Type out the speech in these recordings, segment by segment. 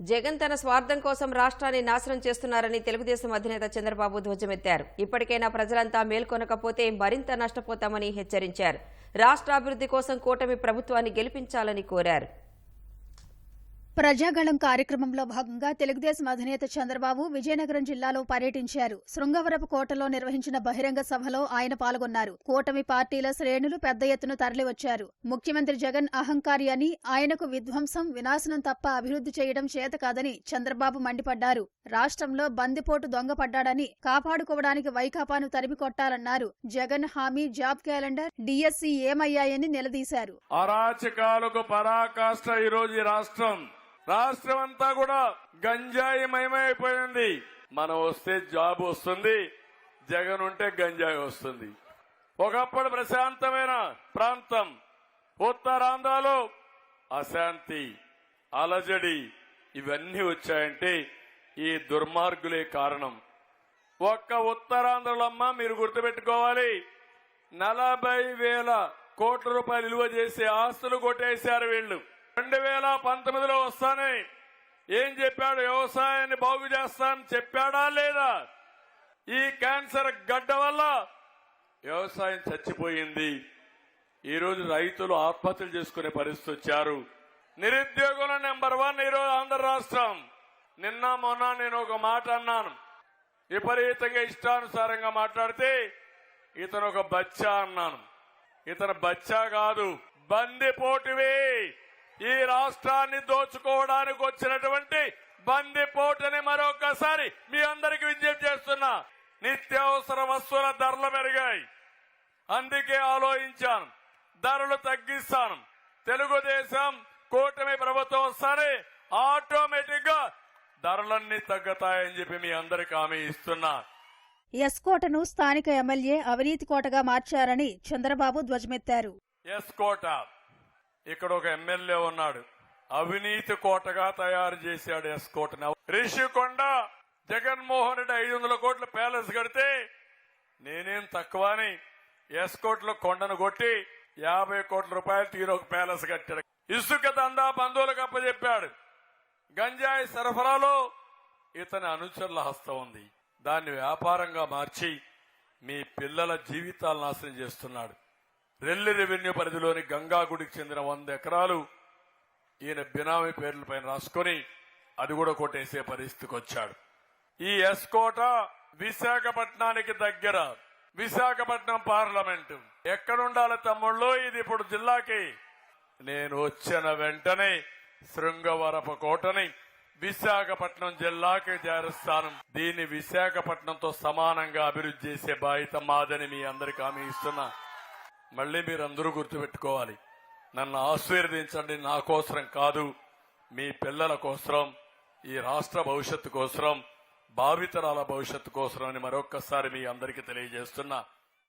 జగన్ తన స్వార్థం కోసం రాష్ట్రాన్ని నాశనం చేస్తున్నారని తెలుగుదేశం అధినేత చంద్రబాబు ధ్వజమెత్తారు. ఇప్పటికైనా ప్రజలంతా మేల్కొనకపోతే మరింత నష్టపోతామని హెచ్చరించారు. రాష్ట్ర అభివృద్ధి కోసం కూటమి ప్రభుత్వాన్ని గెలిపించాలని కోరారు. ప్రజాగళం కార్యక్రమంలో భాగంగా తెలుగుదేశం అధినేత చంద్రబాబు విజయనగరం జిల్లాలో పర్యటించారు. శృంగవరపు కోటలో నిర్వహించిన బహిరంగ సభలో ఆయన పాల్గొన్నారు. కూటమి పార్టీల శ్రేణులు పెద్ద ఎత్తున తరలివచ్చారు. ముఖ్యమంత్రి జగన్ అహంకారి అని ఆయనకు విధ్వంసం వినాశనం తప్ప అభివృద్ధి చేయడం చేత కాదని చంద్రబాబు మండిపడ్డారు. రాష్ట్రంలో బందిపోటు దొంగపడ్డాడని కాపాడుకోవడానికి వైకాపాను తరిమి కొట్టాలన్నారు. జగన్ హామీ జాబ్ క్యాలెండర్ డిఎస్సీ ఏమయ్యాయని నిలదీశారు. అరాచకాలకు పరాకాష్ట ఈ రాష్ట్రం. రాష్ట్రం అంతా కూడా గంజాయి మయమైపోయింది మనం వస్తే జాబ్ వస్తుంది జగన్ ఉంటే గంజాయి వస్తుంది. ఒకప్పుడు ప్రశాంతమైన ప్రాంతం ఉత్తరాంధ్రలో అశాంతి అలజడి ఇవన్నీ వచ్చాయంటే ఈ దుర్మార్గులే కారణం. ఒక్క ఉత్తరాంధ్రలో అమ్మ మీరు గుర్తుపెట్టుకోవాలి నలభై వేల కోట్ల రూపాయలు విలువ చేసే ఆస్తులు కొట్టేశారు వీళ్ళు. రెండు వేల పంతొమ్మిదిలో వస్తానే. ఏం చెప్పాడు? వ్యవసాయాన్ని బాగు చేస్తానని చెప్పాడా లేదా? ఈ క్యాన్సర్ గడ్డ వల్ల వ్యవసాయం చచ్చిపోయింది. ఈరోజు రైతులు ఆత్మహత్యలు చేసుకునే పరిస్థితి వచ్చారు. నిరుద్యోగుల నెంబర్ వన్ ఈరోజు ఆంధ్ర రాష్ట్రం. నిన్న మొన్న నేను ఒక మాట అన్నాను. విపరీతంగా ఇష్టానుసారంగా మాట్లాడితే ఇతను ఒక బచ్చా అన్నాను. ఇతను బచ్చా కాదు బందిపోటువే ఈ రాష్ట్రాన్ని దోచుకోవడానికి వచ్చినటువంటి బందిపోటుని మరొకసారి మీ అందరికి విజ్ఞప్తి చేస్తున్నా. నిత్యావసర వస్తువుల ధరలు పెరిగాయి. అందుకే ఆలోచించాను. ధరలు తగ్గిస్తాను. తెలుగుదేశం కూటమి ప్రభుత్వం వస్తానే ఆటోమేటిక్గా ధరలన్నీ తగ్గుతాయని చెప్పి మీ అందరికి హామీ ఇస్తున్నా. ఎస్కోటను స్థానిక ఎమ్మెల్యే అవినీతి కోటగా మార్చారని చంద్రబాబు ధ్వజమెత్తారు. ఎస్ కోట. ఇక్కడ ఒక ఎమ్మెల్యే ఉన్నాడు. అవినీతి కోటగా తయారు చేశాడు ఎస్ కోటని రిషికొండ జగన్మోహన్ రెడ్డి ఐదు వందల కోట్ల ప్యాలెస్ కడితే నేనేం తక్కువని ఎస్ కోట్ల కొండను కొట్టి యాభై కోట్ల రూపాయలు తీరు ఒక ప్యాలెస్ కట్టాడు. ఇసుక దందా బంధువులకు అప్పచెప్పాడు గంజాయి సరఫరాలో ఇతని అనుచరుల హస్తం ఉంది. దాన్ని వ్యాపారంగా మార్చి మీ పిల్లల జీవితాలు నాశనం చేస్తున్నాడు. రెల్లి రెవెన్యూ పరిధిలోని గంగాగుడికి చెందిన వంద ఎకరాలు ఈయన బినామీ పేర్లపైన రాసుకొని అది కూడా కొట్టేసే పరిస్థితికి వచ్చాడు. ఈ ఎస్కోట విశాఖపట్నానికి దగ్గర విశాఖపట్నం పార్లమెంటు. ఎక్కడుండాలి తమ్ముళ్ళు? ఇది ఇప్పుడు జిల్లాకి. నేను వచ్చిన వెంటనే శృంగవరపు కోటని విశాఖపట్నం జిల్లాకి చేరుస్తాను. దీన్ని విశాఖపట్నంతో సమానంగా అభివృద్ధి చేసే బాధ్యత మాదని మీ అందరికి హామీ ఇస్తున్నా. మళ్ళీ మీరందరూ గుర్తుపెట్టుకోవాలి. నన్ను ఆశీర్వదించండి. నా కోసరం కాదు. మీ పిల్లల కోసరం ఈ రాష్ట్ర భవిష్యత్తు కోసరం భావితరాల భవిష్యత్తు కోసరం అని మరొక్కసారి మీ అందరికీ తెలియజేస్తున్నా.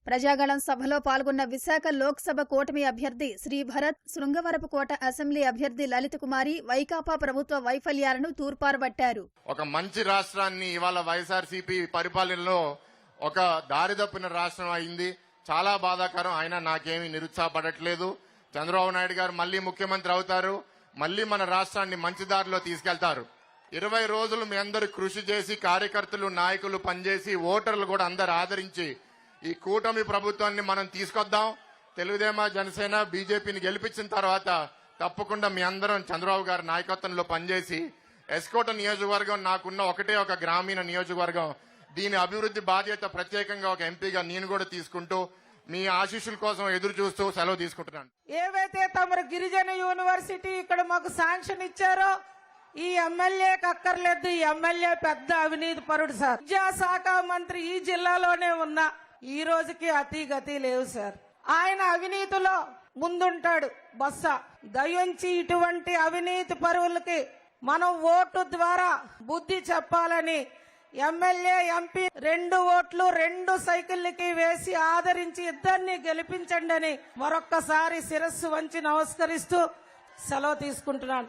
ప్రజాగళం సభలో పాల్గొన్న విశాఖ లోక్సభ కూటమి అభ్యర్థి శ్రీ భరత్ శృంగవరపుకోట అసెంబ్లీ అభ్యర్థి లలిత కుమారి వైకాపా ప్రభుత్వ వైఫల్యాలను తూర్పారబట్టారు ఒక మంచి రాష్ట్రాన్ని ఇవాళ వైఎస్ఆర్సీపీ పరిపాలనలో ఒక దారి తప్పిన రాష్ట్రం అయింది. చాలా బాధాకరం. అయినా నాకేమీ నిరుత్సాహపడట్లేదు. చంద్రబాబు నాయుడు గారు మళ్ళీ ముఖ్యమంత్రి అవుతారు. మళ్ళీ మన రాష్ట్రాన్ని మంచి దారిలో తీసుకెళ్తారు. ఇరవై రోజులు మీ అందరూ కృషి చేసి కార్యకర్తలు నాయకులు పనిచేసి ఓటర్లు కూడా అందరు ఆదరించి ఈ కూటమి ప్రభుత్వాన్ని మనం తీసుకొద్దాం. తెలుగుదేమ జనసేన బీజేపీని గెలిపించిన తర్వాత తప్పకుండా మీ అందరం చంద్రబాబు గారి నాయకత్వంలో పనిచేసి ఎస్కోట నియోజకవర్గం నాకున్న ఒకటే ఒక గ్రామీణ నియోజకవర్గం దీని అభివృద్ధి బాధ్యత ప్రత్యేకంగా ఒక ఎంపీగా నేను కూడా తీసుకుంటూ మీ ఆశీస్సుల కోసం ఎదురు చూస్తూ సెలవు తీసుకుంటున్నాను. ఏవైతే తమరు గిరిజన యూనివర్సిటీ ఇక్కడ మాకు శాంక్షన్ ఇచ్చారో ఈ ఎమ్మెల్యే అక్కర్లేదు. ఈ ఎమ్మెల్యే పెద్ద అవినీతి పరుడు సార్. విద్యాశాఖ మంత్రి ఈ జిల్లాలోనే ఉన్నా ఈ రోజుకి అతి గతి లేవు సార్. ఆయన అవినీతిలో ముందుంటాడు బస్స దయించి ఇటువంటి అవినీతి పరువులకి మనం ఓటు ద్వారా బుద్ధి చెప్పాలని ఎమ్మెల్యే ఎంపీ రెండు ఓట్లు రెండు సైకిళ్ళకి వేసి ఆదరించి ఇద్దరిని గెలిపించండి అని మరొక్కసారి శిరస్సు వంచి నమస్కరిస్తూ సెలవు తీసుకుంటున్నాను.